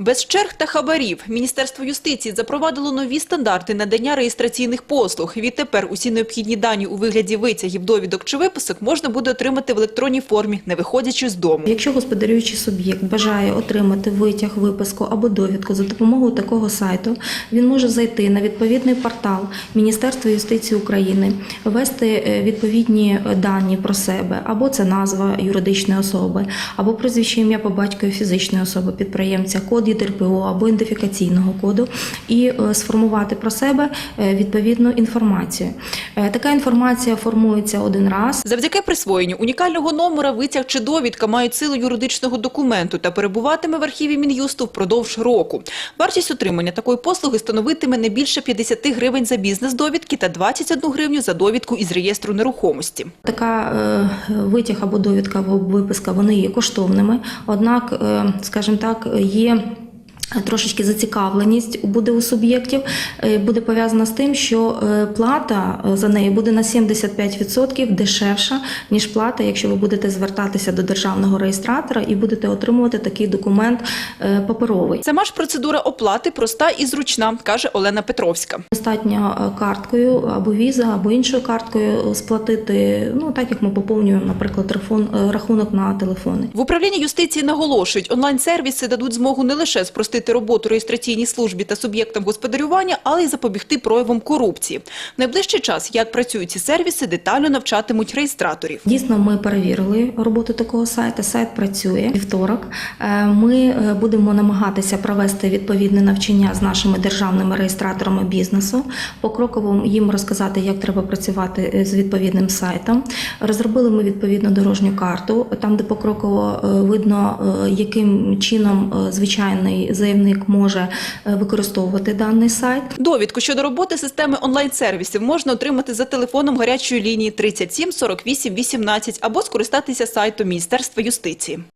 Без черг та хабарів Міністерство юстиції запровадило нові стандарти надання реєстраційних послуг. Відтепер усі необхідні дані у вигляді витягів, довідок чи виписок можна буде отримати в електронній формі, не виходячи з дому. Якщо господарюючий суб'єкт бажає отримати витяг, виписку або довідку за допомогою такого сайту, він може зайти на відповідний портал Міністерства юстиції України, ввести е, відповідні дані про себе, або це назва юридичної особи, або прізвище ім'я по батькові фізичної особи підприємця, код ЄДРПО або ідентифікаційного коду, і е, сформувати про себе е, відповідну інформацію. Е, Така інформація формується один раз. Завдяки присвоєнню унікального номера витяг чи довідка мають силу юридичного документу та перебуватиме в архіві Мін'юсту впродовж року. Вартість отримання такої послуги становитиме не більше 50 гривень за бізнес-довідки та 21 гривню за довідку із реєстру нерухомості. Така е, витяг або довідка або виписка вони є коштовними, однак, е, скажімо так, є. Трошечки зацікавленість буде у суб'єктів, е, буде пов'язана з тим, що е, плата е, за неї буде на 75% дешевша, ніж плата, якщо ви будете звертатися до державного реєстратора і будете отримувати такий документ паперовий. Сама ж процедура оплати проста і зручна, каже Олена Петровська. Достатньо карткою або віза, або іншою карткою сплатити, ну так як ми поповнюємо, наприклад, рахунок на телефони. В управлінні юстиції наголошують, онлайн-сервіси дадуть змогу не лише спростити роботу реєстраційній службі та суб'єктам господарювання, але й запобігти проявам корупції. В найближчий час, як працюють ці сервіси, детально навчатимуть реєстраторів. Дійсно, ми перевірили роботу такого сайту. Сайт працює вівторок. Е, Ми е, будемо намагатися провести відповідне навчання з нашими державними реєстраторами бізнесу. Покроково їм розказати, як треба працювати е, з відповідним сайтом. Розробили ми відповідну дорожню карту, там де покроково видно, яким чином звичайний заявник може е, використовувати даний сайт. Довідку щодо роботи системи онлайн-сервісів можна отримати за телефоном гарячої лінії 37 48 18 або скористатися сайтом Міністерства юстиції.